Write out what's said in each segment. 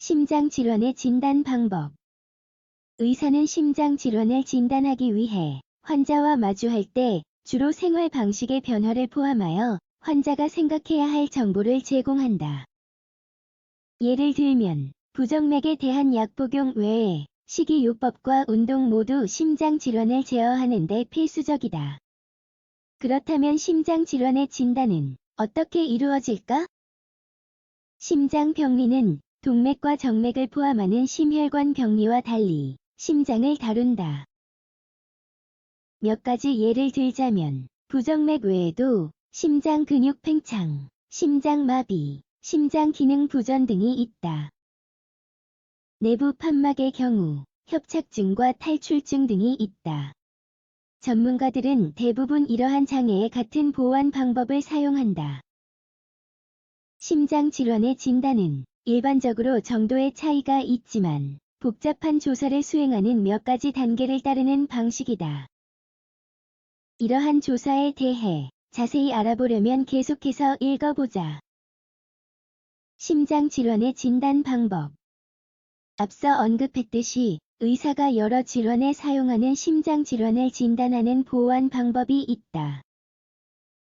심장 질환의 진단 방법 의사는 심장 질환을 진단하기 위해 환자와 마주할 때 주로 생활 방식의 변화를 포함하여 환자가 생각해야 할 정보를 제공한다. 예를 들면 부정맥에 대한 약 복용 외에 식이요법과 운동 모두 심장 질환을 제어하는 데 필수적이다. 그렇다면 심장 질환의 진단은 어떻게 이루어질까? 심장 병리는 동맥과 정맥을 포함하는 심혈관 병리와 달리 심장을 다룬다. 몇 가지 예를 들자면 부정맥 외에도 심장 근육 팽창, 심장 마비, 심장 기능 부전 등이 있다. 내부 판막의 경우 협착증과 탈출증 등이 있다. 전문가들은 대부분 이러한 장애에 같은 보완 방법을 사용한다. 심장 질환의 진단은 일반적으로 정도의 차이가 있지만 복잡한 조사를 수행하는 몇 가지 단계를 따르는 방식이다. 이러한 조사에 대해 자세히 알아보려면 계속해서 읽어보자. 심장 질환의 진단 방법 앞서 언급했듯이 의사가 여러 질환에 사용하는 심장 질환을 진단하는 보완 방법이 있다.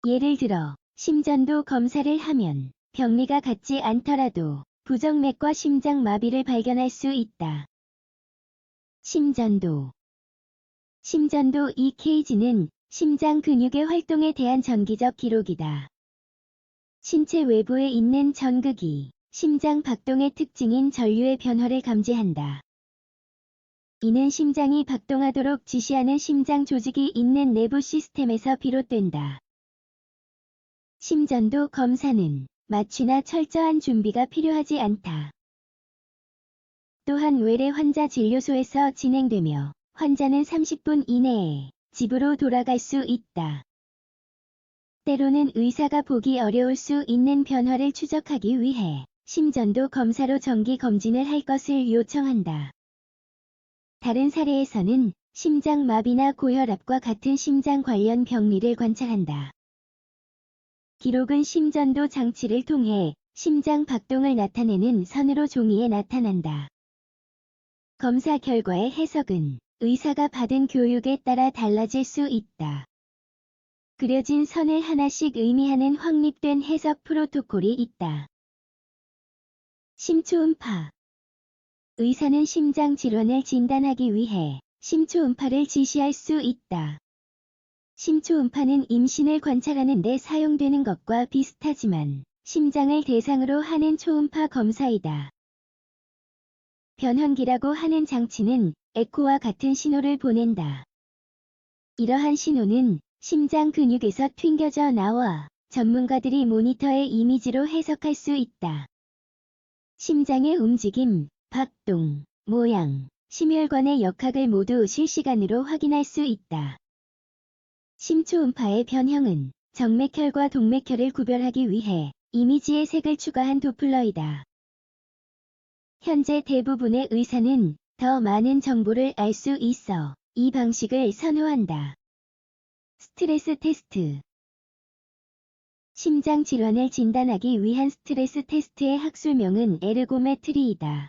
예를 들어 심전도 검사를 하면 병리가 같지 않더라도 부정맥과 심장마비를 발견할 수 있다. 심전도 심전도 EKG는 심장 근육의 활동에 대한 전기적 기록이다. 신체 외부에 있는 전극이 심장 박동의 특징인 전류의 변화를 감지한다. 이는 심장이 박동하도록 지시하는 심장 조직이 있는 내부 시스템에서 비롯된다. 심전도 검사는 마취나 철저한 준비가 필요하지 않다. 또한 외래 환자 진료소에서 진행되며 환자는 30분 이내에 집으로 돌아갈 수 있다. 때로는 의사가 보기 어려울 수 있는 변화를 추적하기 위해 심전도 검사로 정기 검진을 할 것을 요청한다. 다른 사례에서는 심장마비나 고혈압과 같은 심장 관련 병리를 관찰한다. 기록은 심전도 장치를 통해 심장 박동을 나타내는 선으로 종이에 나타난다. 검사 결과의 해석은 의사가 받은 교육에 따라 달라질 수 있다. 그려진 선을 하나씩 의미하는 확립된 해석 프로토콜이 있다. 심초음파 의사는 심장 질환을 진단하기 위해 심초음파를 지시할 수 있다. 심초음파는 임신을 관찰하는 데 사용되는 것과 비슷하지만 심장을 대상으로 하는 초음파 검사이다. 변환기라고 하는 장치는 에코와 같은 신호를 보낸다. 이러한 신호는 심장 근육에서 튕겨져 나와 전문가들이 모니터의 이미지로 해석할 수 있다. 심장의 움직임, 박동, 모양, 심혈관의 역학을 모두 실시간으로 확인할 수 있다. 심초음파의 변형은 정맥혈과 동맥혈을 구별하기 위해 이미지의 색을 추가한 도플러이다. 현재 대부분의 의사는 더 많은 정보를 알 수 있어 이 방식을 선호한다. 스트레스 테스트 심장 질환을 진단하기 위한 스트레스 테스트의 학술명은 에르고메트리이다.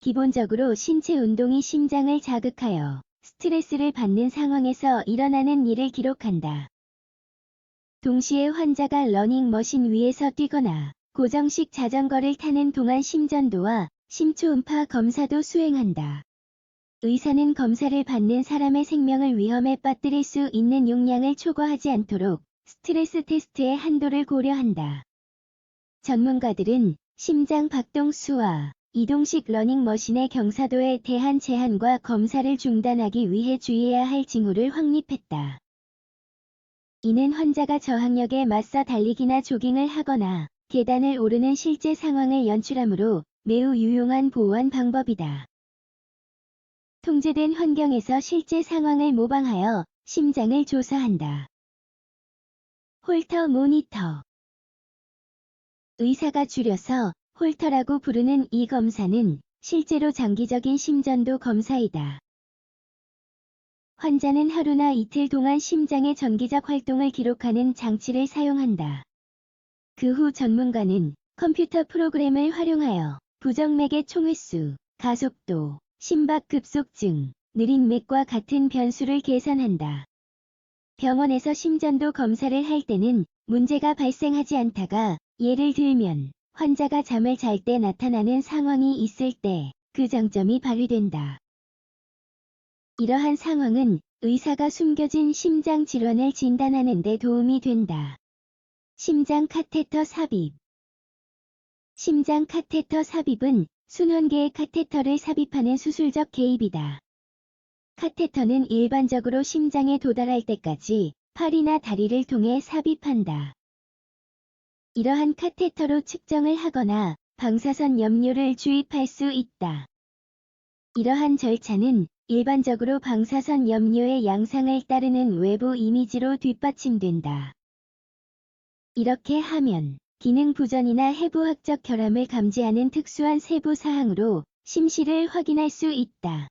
기본적으로 신체 운동이 심장을 자극하여 스트레스를 받는 상황에서 일어나는 일을 기록한다. 동시에 환자가 러닝머신 위에서 뛰거나 고정식 자전거를 타는 동안 심전도와 심초음파 검사도 수행한다. 의사는 검사를 받는 사람의 생명을 위험에 빠뜨릴 수 있는 용량을 초과하지 않도록 스트레스 테스트의 한도를 고려한다. 전문가들은 심장 박동 수와 이동식 러닝머신의 경사도에 대한 제한과 검사를 중단하기 위해 주의해야 할 징후를 확립했다. 이는 환자가 저항력에 맞서 달리기나 조깅을 하거나 계단을 오르는 실제 상황을 연출하므로 매우 유용한 보완 방법이다. 통제된 환경에서 실제 상황을 모방하여 심장을 조사한다. 홀터 모니터 의사가 줄여서 홀터라고 부르는 이 검사는 실제로 장기적인 심전도 검사이다. 환자는 하루나 이틀 동안 심장의 전기적 활동을 기록하는 장치를 사용한다. 그 후 전문가는 컴퓨터 프로그램을 활용하여 부정맥의 총횟수, 가속도, 심박 급속증, 느린 맥과 같은 변수를 계산한다. 병원에서 심전도 검사를 할 때는 문제가 발생하지 않다가 예를 들면 환자가 잠을 잘 때 나타나는 상황이 있을 때 그 장점이 발휘된다. 이러한 상황은 의사가 숨겨진 심장 질환을 진단하는 데 도움이 된다. 심장 카테터 삽입 심장 카테터 삽입은 순환계의 카테터를 삽입하는 수술적 개입이다. 카테터는 일반적으로 심장에 도달할 때까지 팔이나 다리를 통해 삽입한다. 이러한 카테터로 측정을 하거나 방사선 염료를 주입할 수 있다. 이러한 절차는 일반적으로 방사선 염료의 양상을 따르는 외부 이미지로 뒷받침된다. 이렇게 하면 기능 부전이나 해부학적 결함을 감지하는 특수한 세부 사항으로 심실을 확인할 수 있다.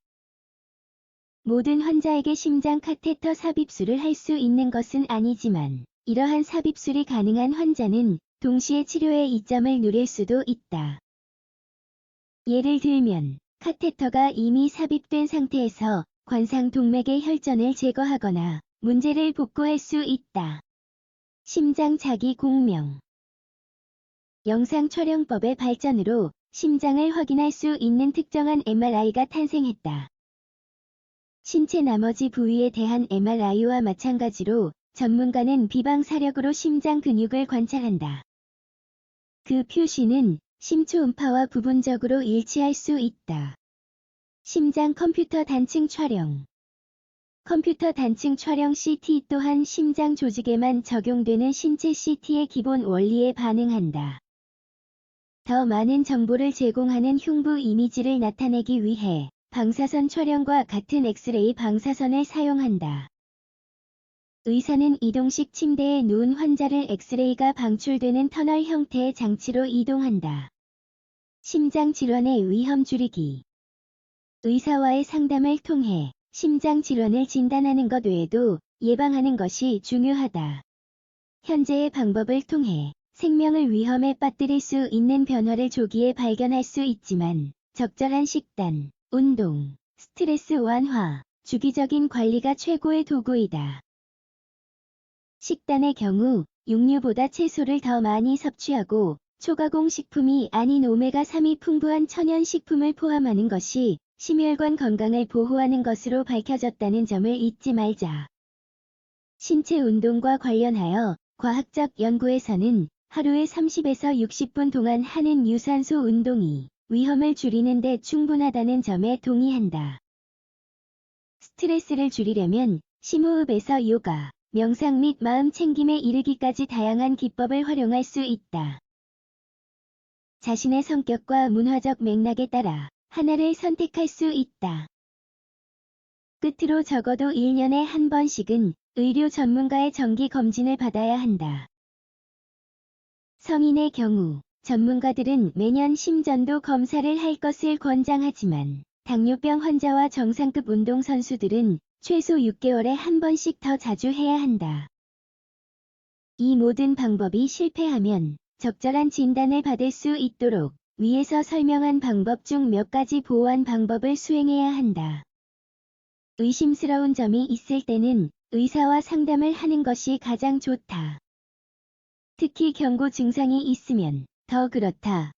모든 환자에게 심장 카테터 삽입술을 할 수 있는 것은 아니지만 이러한 삽입술이 가능한 환자는 동시에 치료의 이점을 누릴 수도 있다. 예를 들면 카테터가 이미 삽입된 상태에서 관상 동맥의 혈전을 제거하거나 문제를 복구할 수 있다. 심장 자기 공명 영상 촬영법의 발전으로 심장을 확인할 수 있는 특정한 MRI가 탄생했다. 신체 나머지 부위에 대한 MRI와 마찬가지로 전문가는 비방 사력으로 심장 근육을 관찰한다. 그 표시는 심초 음파와 부분적으로 일치할 수 있다. 심장 컴퓨터 단층 촬영 컴퓨터 단층 촬영 CT 또한 심장 조직에만 적용되는 신체 CT의 기본 원리에 반응한다. 더 많은 정보를 제공하는 흉부 이미지를 나타내기 위해 방사선 촬영과 같은 엑스레이 방사선을 사용한다. 의사는 이동식 침대에 누운 환자를 엑스레이가 방출되는 터널 형태의 장치로 이동한다. 심장 질환의 위험 줄이기 의사와의 상담을 통해 심장 질환을 진단하는 것 외에도 예방하는 것이 중요하다. 현재의 방법을 통해 생명을 위험에 빠뜨릴 수 있는 변화를 조기에 발견할 수 있지만 적절한 식단, 운동, 스트레스 완화, 주기적인 관리가 최고의 도구이다. 식단의 경우 육류보다 채소를 더 많이 섭취하고 초가공 식품이 아닌 오메가3이 풍부한 천연 식품을 포함하는 것이 심혈관 건강을 보호하는 것으로 밝혀졌다는 점을 잊지 말자. 신체 운동과 관련하여 과학적 연구에서는 하루에 30에서 60분 동안 하는 유산소 운동이 위험을 줄이는 데 충분하다는 점에 동의한다. 스트레스를 줄이려면 심호흡에서 요가, 명상 및 마음 챙김에 이르기까지 다양한 기법을 활용할 수 있다. 자신의 성격과 문화적 맥락에 따라 하나를 선택할 수 있다. 끝으로 적어도 1년에 한 번씩은 의료 전문가의 정기 검진을 받아야 한다. 성인의 경우 전문가들은 매년 심전도 검사를 할 것을 권장하지만 당뇨병 환자와 정상급 운동선수들은 최소 6개월에 한 번씩 더 자주 해야 한다. 이 모든 방법이 실패하면 적절한 진단을 받을 수 있도록 위에서 설명한 방법 중 몇 가지 보완 방법을 수행해야 한다. 의심스러운 점이 있을 때는 의사와 상담을 하는 것이 가장 좋다. 특히 경고 증상이 있으면 더 그렇다.